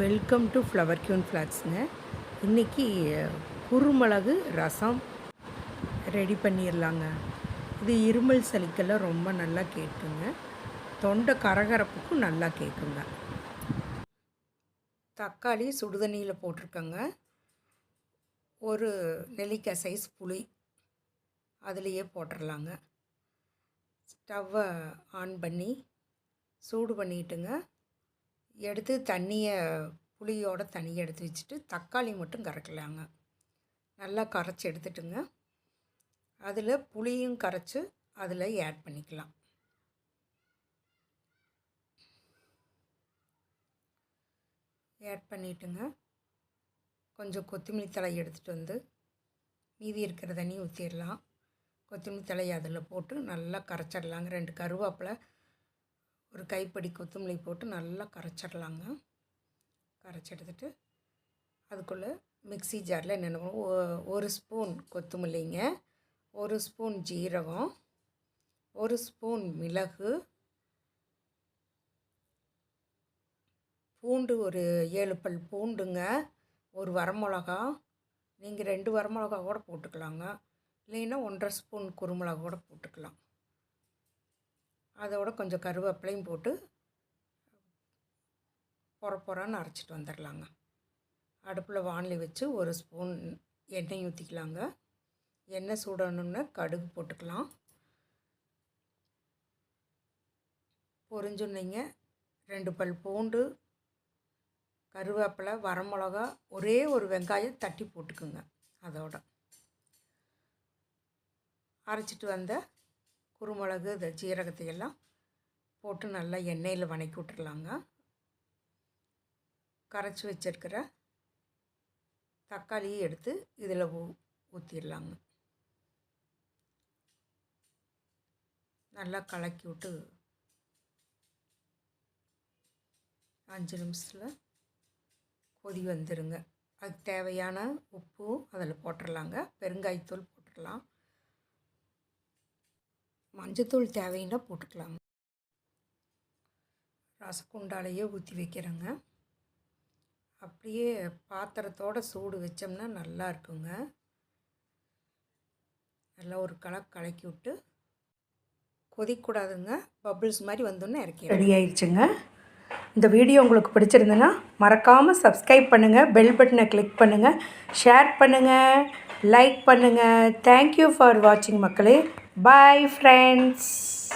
Welcome to flower queen ஃப்ளாக்ஸுங்க இன்றைக்கி குருமிளகு ரசம் ரெடி பண்ணிடலாங்க இது இருமல் சளிக்கெல்லாம் ரொம்ப நல்லா கேட்குங்க தொண்டை கரகரப்புக்கும் நல்லா கேட்குங்க தக்காளி சுடுதண்ணியில் போட்டிருக்கேங்க. ஒரு நெல்லிக்காய் சைஸ் புளி அதுலேயே போட்டுடலாங்க ஸ்டவ்வை ஆன் பண்ணி சூடு பண்ணிட்டுங்க. எடுத்து தண்ணியை புளியோட தண்ணியை எடுத்து வச்சுட்டு தக்காளி மட்டும் கரைக்கலாங்க. நல்லா கரைச்சி எடுத்துட்டுங்க. அதில் புளியும் கரைச்சி அதில் ஆட் பண்ணிக்கலாம். ஆட் பண்ணிட்டுங்க. கொஞ்சம் கொத்தமல்லி தழை எடுத்துகிட்டு வந்து மீதி இருக்கிற தண்ணி ஊற்றிடலாம் கொத்தமல்லி தழையை அதில் போட்டு நல்லா கரைச்சிடலாங்க. ரெண்டு கருவேப்பிலை ஒரு கைப்படி கொத்தமல்லி போட்டு நல்லா கரைச்சிடலாங்க. கரைச்சி எடுத்துட்டு அதுக்குள்ளே மிக்ஸி ஜாரில் என்னென்ன ஒரு ஸ்பூன் கொத்தமல்லிங்க ஒரு ஸ்பூன் ஜீரகம் ஒரு ஸ்பூன் மிளகு பூண்டு ஒரு ஏழு பல் பூண்டுங்க ஒரு வரமிளகா. நீங்கள் ரெண்டு வரமிளகா கூட போட்டுக்கலாங்க. இல்லைன்னா ஒன்றரை ஸ்பூன் குருமிளகா கூட போட்டுக்கலாம். அதோட கொஞ்சம் கருவேப்பிலையும் போட்டு பொற பொறன்னு அரைச்சிட்டு வந்துடலாங்க. அடுப்பில் வானலி வச்சு ஒரு ஸ்பூன் எண்ணெய் ஊற்றிக்கலாங்க எண்ணெய் சூடணுன்னு கடுகு போட்டுக்கலாம். பொரிஞ்சுன்னைங்க ரெண்டு பல் பூண்டு கருவேப்பிலை வரமிளகா ஒரே ஒரு வெங்காயம் தட்டி போட்டுக்குங்க அதோட. அரைச்சிட்டு வந்த குருமிளகு இந்த ஜீரகத்தை எல்லாம் போட்டு நல்லா எண்ணெயில் வணக்கி விட்டுறலாங்க. கரைச்சி வச்சிருக்கிற தக்காளியை எடுத்து இதில் ஊ ஊற்றிடலாங்க நல்லா கலக்கி விட்டு அஞ்சு நிமிஷத்தில் கொதி வந்துடுங்க அதுக்கு தேவையான உப்பும் அதில் போட்டுடலாங்க பெருங்காயத்தூள் போட்டுடலாம் மஞ்சத்தூள் தேவைன்னா போட்டுக்கலாம். ரசக்குண்டாலேயே ஊற்றி வைக்கிறேங்க. அப்படியே பாத்திரத்தோட சூடு வச்சோம்னா நல்லா இருக்குங்க. நல்லா ஒரு கலக்கு கலக்கி விட்டு கொதிக்கூடாதுங்க. பபிள்ஸ் மாதிரி வந்தோன்னே இறக்கி ரெடி ஆயிடுச்சுங்க. இந்த வீடியோ உங்களுக்கு பிடிச்சிருந்ததுன்னா மறக்காமல் சப்ஸ்கிரைப் பண்ணுங்கள் பெல் பட்டனை கிளிக் பண்ணுங்கள் ஷேர் பண்ணுங்கள் லைக் பண்ணுங்கள் தேங்க்யூ ஃபார் வாட்சிங் மக்களே. Bye friends.